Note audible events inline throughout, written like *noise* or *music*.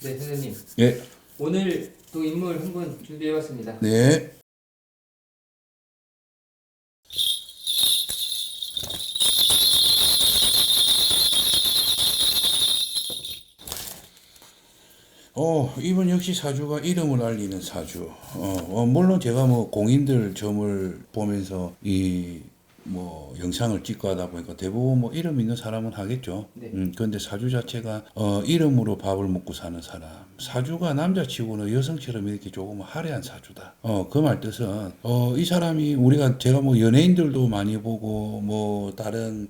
네, 선생님. 예. 오늘 또 인물 한 분 준비해봤습니다. 네. 어, 이분 역시 사주가 이름을 알리는 사주. 어, 어, 물론 제가 뭐 공인들 점을 보면서 이 뭐 영상을 찍고 하다 보니까 대부분 뭐 이름 있는 사람은 하겠죠. 네. 음, 근데 사주 자체가 어, 이름으로 밥을 먹고 사는 사람. 사주가 남자치고는 여성처럼 이렇게 조금 화려한 사주다. 어, 그 말 뜻은 어, 이 사람이 우리가 제가 뭐 연예인들도 많이 보고 뭐 다른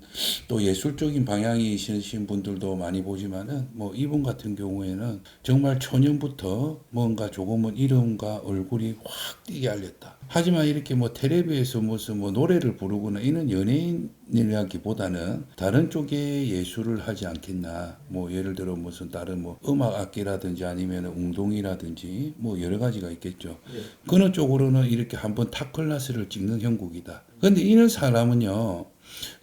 또 예술적인 방향이 있으신 분들도 많이 보지만은 뭐 이분 같은 경우에는 정말 초년부터 뭔가 조금은 이름과 얼굴이 확 띄게 알렸다. 하지만 이렇게 뭐 텔레비에서 무슨 뭐 노래를 부르거나 이는 연예인이라기보다는 다른 쪽의 예술을 하지 않겠나. 뭐 예를 들어 무슨 다른 뭐 음악 악기라든지 아니면 운동이라든지 뭐 여러 가지가 있겠죠. 네. 그런 쪽으로는 이렇게 한번 탑 클래스를 찍는 형국이다. 근데 이런 사람은요.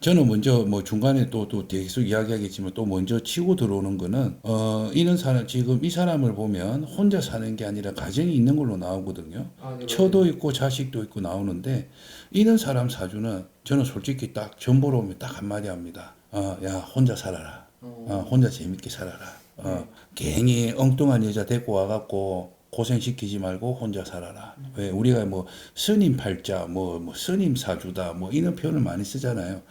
저는 먼저 뭐 중간에 또 또 계속 이야기하겠지만 또 먼저 치고 들어오는 거는 어 이런 사람 지금 이 사람을 보면 혼자 사는 게 아니라 가정이 있는 걸로 나오거든요. 아, 네, 처도 있고 자식도 있고 나오는데 이런 사람 사주는 저는 솔직히 딱 전보러 오면 딱 한마디 합니다. 어, 야 혼자 살아라. 어, 어, 혼자 재밌게 살아라. 어, 괜히 엉뚱한 여자 데리고 와갖고 고생시키지 말고 혼자 살아라. 왜 우리가 뭐 스님 팔자, 뭐, 뭐 스님 사주다, 뭐 이런 표현을 많이 쓰잖아요.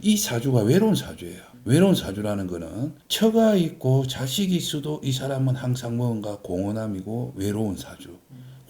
이 사주가 외로운 사주예요. 외로운 사주라는 거는 처가 있고 자식이 있어도 이 사람은 항상 뭔가 공허함이고 외로운 사주.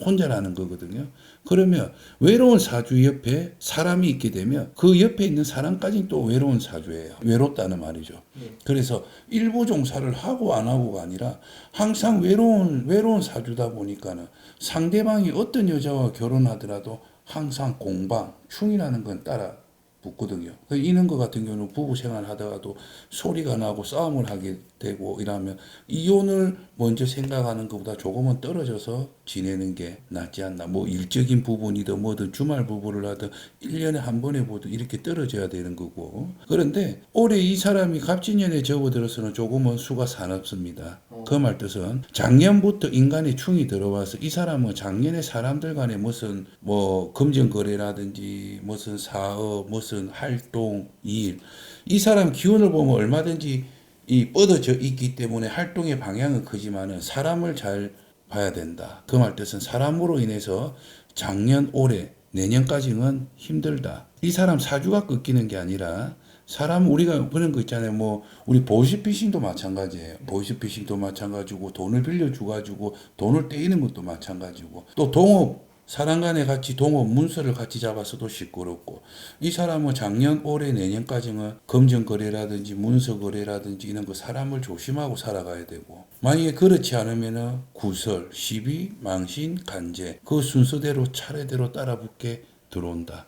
혼자라는 거거든요. 그러면 외로운 사주 옆에 사람이 있게 되면 그 옆에 있는 사람까지 또 외로운 사주예요. 외롭다는 말이죠. 네. 그래서 일부 종사를 하고 안 하고가 아니라 항상 외로운 외로운 사주다 보니까는 상대방이 어떤 여자와 결혼하더라도 항상 공방, 흉이라는 건 따라 붙거든요. 그 이런 거 같은 경우는 부부 생활 하다가도 소리가 나고 싸움을 하게 되고 이러면 이혼을 먼저 생각하는 것보다 조금은 떨어져서 지내는 게 낫지 않나. 뭐 일적인 부분이든 뭐든 주말 부부를 하든 1년에 한 번에 보든 이렇게 떨어져야 되는 거고. 그런데 올해 이 사람이 갑진년에 접어들어서는 조금은 수가 사납습니다. 그말 뜻은 작년부터 인간의 충이 들어와서 이 사람은 작년에 사람들 간에 무슨 뭐 금전 거래라든지 무슨 사업 무슨 활동 일 이 사람 기운을 보면 얼마든지 이 뻗어져 있기 때문에 활동의 방향은 크지만은 사람을 잘 봐야 된다. 그 말 뜻은 사람으로 인해서 작년 올해 내년까지는 힘들다. 이 사람 사주가 꺾이는 게 아니라 사람 우리가 그런 거 있잖아요. 뭐 우리 보이스피싱도 마찬가지예요. 보이스피싱도 마찬가지고 돈을 빌려 주가지고 돈을 떼이는 것도 마찬가지고 또 동업 사람 간에 같이 동업 문서를 같이 잡아서도 시끄럽고 이 사람은 작년 올해 내년까지는 금전 거래라든지 문서 거래라든지 이런 거 사람을 조심하고 살아가야 되고 만약에 그렇지 않으면은 구설, 시비, 망신, 간제 그 순서대로 차례대로 따라붙게 들어온다.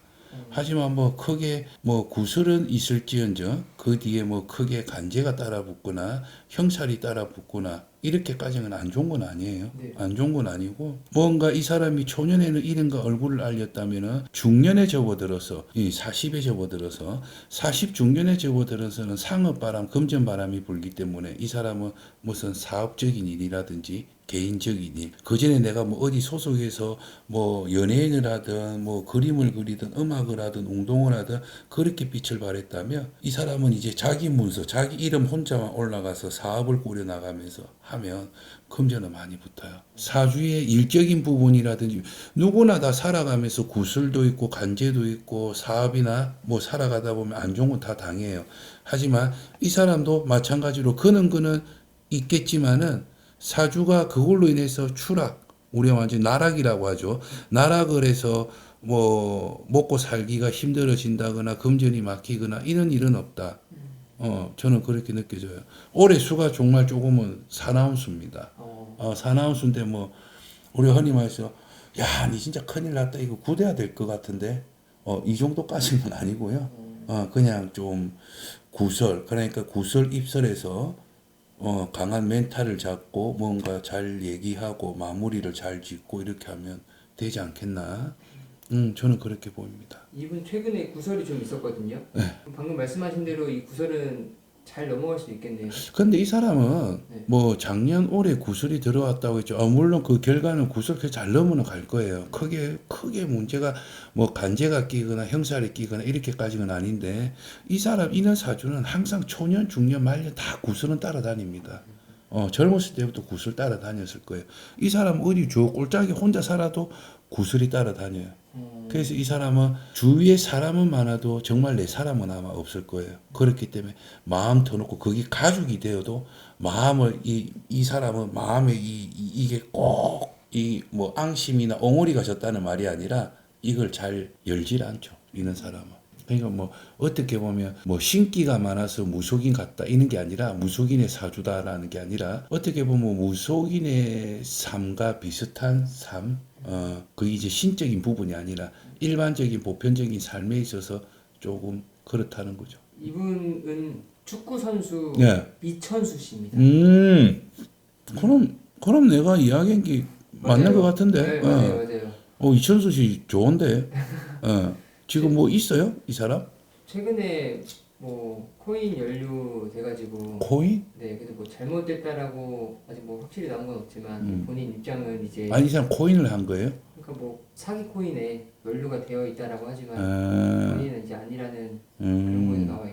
하지만 뭐 크게 뭐 구설은 있을지언정 그 뒤에 뭐 크게 간제가 따라붙거나 형살이 따라붙거나 이렇게까지는 안 좋은 건 아니에요. 네. 안 좋은 건 아니고 뭔가 이 사람이 초년에는 이른가 얼굴을 알렸다면은 중년에 접어들어서 이 40에 접어들어서 40 중년에 접어들어서는 상업 바람, 금전 바람이 불기 때문에 이 사람은 무슨 사업적인 일이라든지 개인적인 일. 그 전에 내가 뭐 어디 소속해서 뭐 연예인을 하든 뭐 그림을 그리든 음악을 하든 운동을 하든 그렇게 빛을 발했다면 이 사람은 이제 자기 문서, 자기 이름 혼자만 올라가서 사업을 꾸려 나가면서 하면 금전은 많이 붙어요. 사주의 일적인 부분이라든지 누구나 다 살아가면서 구슬도 있고 간제도 있고 사업이나 뭐 살아가다 보면 안 좋은 건 다 당해요. 하지만 이 사람도 마찬가지로 그는 그는 있겠지만은 사주가 그걸로 인해서 추락, 우리가 완전 나락이라고 하죠. 나락을 해서 뭐 먹고 살기가 힘들어진다거나 금전이 막히거나 이런 일은 없다. 어, 저는 그렇게 느껴져요. 올해 수가 정말 조금은 사나운 수입니다. 어, 어, 사나운 수인데 뭐 우리 흔히 말해서 야, 니 진짜 큰일 났다. 이거 구대야 될 것 같은데. 어, 이 정도까지는 아니고요. 어, 그냥 좀 구설, 그러니까 구설 입설해서 어, 강한 멘탈을 잡고 뭔가 잘 얘기하고 마무리를 잘 짓고 이렇게 하면 되지 않겠나. 음, 저는 그렇게 보입니다. 이분 최근에 구설이 좀 있었거든요. 네. 방금 말씀하신 대로 이 구설은 잘 넘어갈 수 있겠네요. 근데 이 사람은 네. 뭐 작년 올해 구슬이 들어왔다고 했죠. 아, 물론 그 결과는 구슬 잘 넘어는 갈 거예요. 크게 크게 문제가 뭐 간제가 끼거나 형살이 끼거나 이렇게까지는 아닌데 이 사람 이런 사주는 항상 초년 중년 말년 다 구슬은 따라다닙니다. 어 젊었을 때부터 구슬 따라다녔을 거예요. 이 사람 어디 저 꼴짝이 혼자 살아도 구슬이 따라다녀요. 음, 그래서 이 사람은 주위에 사람은 많아도 정말 내 사람은 아마 없을 거예요. 그렇기 때문에 마음 터놓고 거기 가족이 되어도 마음을 이, 이 사람은 마음에 이, 이 이게 꼭 이 뭐 앙심이나 엉어리가 졌다는 말이 아니라 이걸 잘 열질 않죠. 이런 사람은. 그러니까 뭐 어떻게 보면 뭐 신기가 많아서 무속인 같다 이런 게 아니라 무속인의 사주다라는 게 아니라 어떻게 보면 무속인의 삶과 비슷한 삶, 어, 그 이제 신적인 부분이 아니라 일반적인 보편적인 삶에 있어서 조금 그렇다는 거죠. 이분은 축구 선수 예. 이천수 씨입니다. 음, 그럼 그럼 내가 이야기한 게 맞는. 것 같은데. 네, 어. 맞아요, 맞아요. 어 이천수 씨 좋은데. *laughs* 어. 지금 뭐 있어요? 이 사람? 최근에 뭐 코인 연루 돼가지고 코인? 네, 그래도 뭐 잘못됐다라고 아직 뭐 확실히 나온 건 없지만 음. 본인 입장은 이제 아니 이 사람 코인을 한 거예요? 그러니까 뭐 사기 코인에 연루가 되어 있다라고 하지만 아, 본인은 이제 아니라는 그런 거에 음, 나와.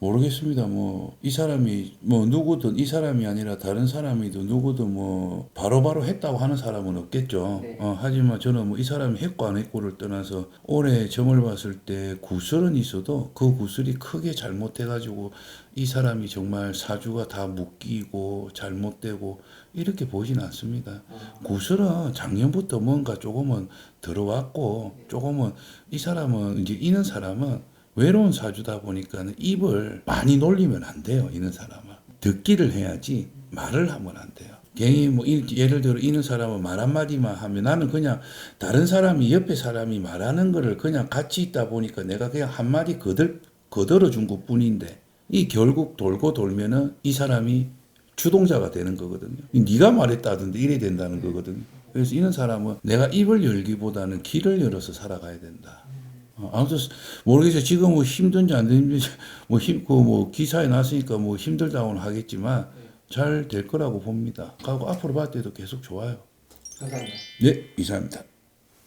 모르겠습니다. 뭐 이 사람이 뭐 누구든 이 사람이 아니라 다른 사람이도 누구든 뭐 바로 바로 했다고 하는 사람은 없겠죠. 네. 어, 하지만 저는 뭐 이 사람이 했고 안 했고를 떠나서 올해 점을 봤을 때 구슬은 있어도 그 구슬이 크게 잘못해가지고 이 사람이 정말 사주가 다 묶이고 잘못되고 이렇게 보지는 않습니다. 어, 구슬은 작년부터 뭔가 조금은 들어왔고 조금은 이 사람은 이제 이는 사람은 외로운 사주다 보니까는 입을 많이 놀리면 안 돼요. 이는 사람은 듣기를 해야지 말을 하면 안 돼요. 괜히 뭐 이- 예를 들어 이는 사람은 말 한마디만 하면 나는 그냥 다른 사람이 옆에 사람이 말하는 거를 그냥 같이 있다 보니까 내가 그냥 한마디 거들 거들어 준 것뿐인데 이 결국 돌고 돌면은 이 사람이 주동자가 되는 거거든요. 네가 말했다던데 이래 된다는 거거든요. 그래서 이런 사람은 내가 입을 열기보다는 길을 열어서 살아가야 된다. 어, 아무튼 모르겠어요. 지금 뭐 힘든지 안 힘든지 *laughs* 뭐힘그뭐 기사에 났으니까 뭐 힘들다고는 하겠지만 잘 될 거라고 봅니다. 하고 앞으로 봤을 때도 계속 좋아요. 감사합니다. 네, 이상입니다.